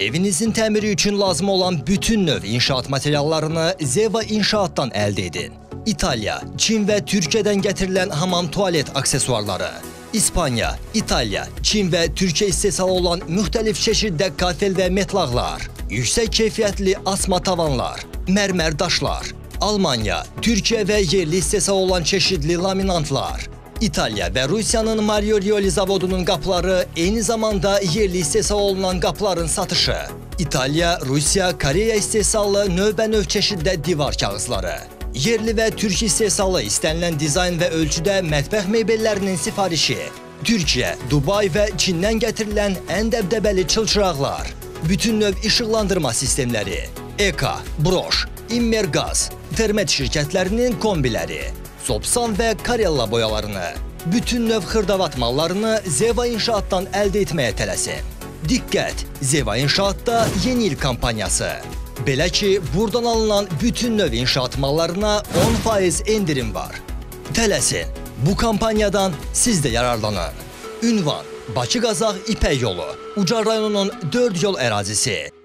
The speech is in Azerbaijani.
Evinizin təmiri üçün lazım olan bütün növ inşaat materiallarını Zeva İnşaatdan əldə edin. İtaliya, Çin və Türkiyədən gətirilən hamam tualet aksesuarları, İspaniya, İtaliya, Çin və Türkiyə istehsalı olan müxtəlif çeşiddə kafel və metlaqlar, yüksək keyfiyyətli asma tavanlar, mərmər daşlar, Almanya, Türkiyə və yerli istehsal olan çeşidli laminantlar, İtaliya və Rusiyanın Mario Rioli zavodunun qapıları eyni zamanda yerli istehsal olunan qapıların satışı. İtaliya, Rusiya, Koreya istehsallı növbə-növ çeşiddə divar kağızları. Yerli və türk istehsalı istənilən dizayn və ölçüdə mətbəx mebellərinin sifarişi. Türkiyə, Dubay və Çindən gətirilən ən dəbdəbəli çılçıraqlar. Bütün növ işıqlandırma sistemləri. Eka, Broş, İmmergaz, Termet şirkətlərinin kombiləri. Sopsan və Karella boyalarını, bütün növ xırdavat mallarını Zeva İnşaatdan əldə etməyə tələsin. Diqqət! Zeva İnşaatda yeni il kampaniyası. Belə ki, buradan alınan bütün növ inşaat mallarına 10% endirim var. Tələsin! Bu kampaniyadan siz də yararlanın. Ünvan: Bakı Qazax İpək yolu, Ucar rayonunun 4 yol ərazisi.